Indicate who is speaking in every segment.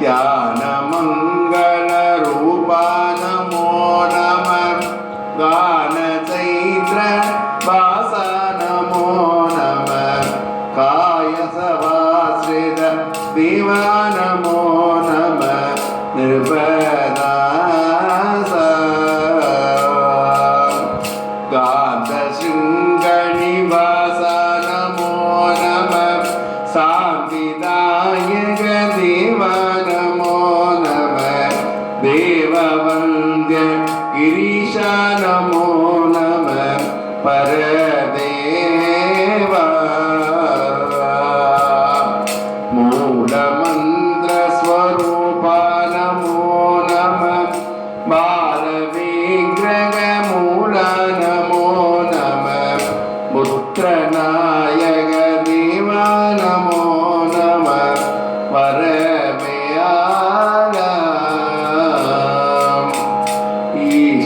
Speaker 1: ध्यानमङ्गलरूपा नमो नमः गानचैत्र वास नमो नमः कायसवाश्रित दिवा नमो नमः नृप देववन्द्य गिरीशा नमो नमः पर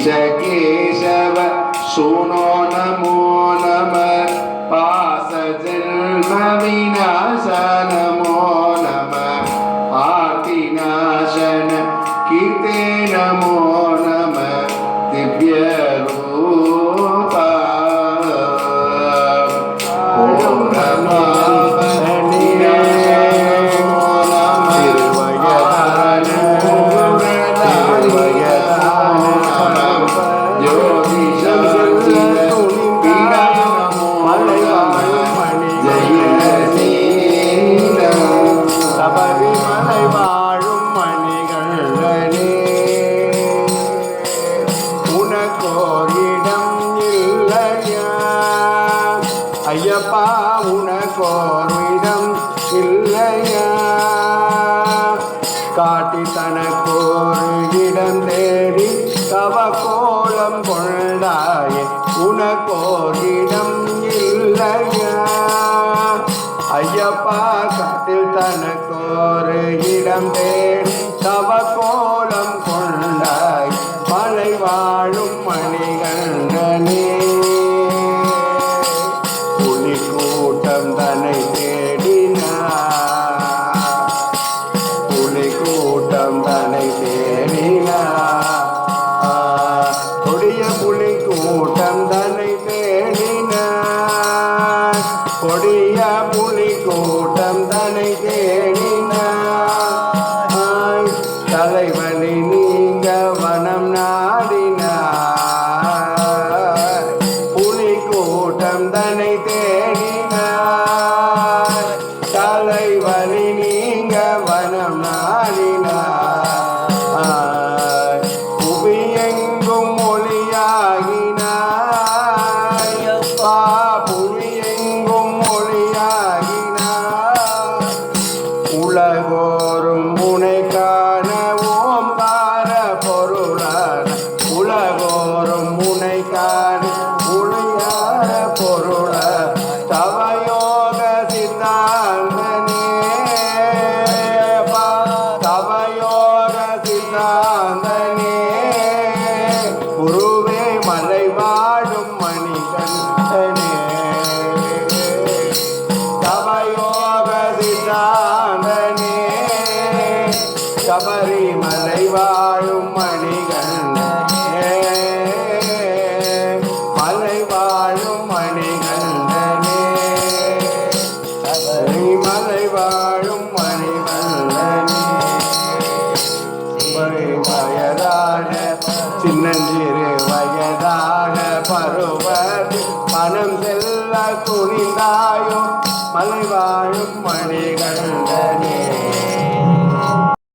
Speaker 1: केशव सुनो नमो नमः
Speaker 2: உனக்கோர் இல்லையா? காட்டி தனக்கோர் இடம் தேடி தவ கோலம் கொண்டாயே உனக்கோர் இடம் இல்லையா? ஐயப்பா காட்டில் தனக்கோர் இடம் தேடி தவ கொடிய புலி கூட்டம் தன்னை சித்தாந்தனே சபரிமலை வாழும் மணிகண்டனே. மலை வாழும் மணிகண்டனே. சபரிமலை வாழும் மணிகண்டனே. வயதான சின்னஞ்சிறு வயதான பருவதி மனம் செல்ல துணிந்தாயோ மலை வாழும் மணிகண்டனே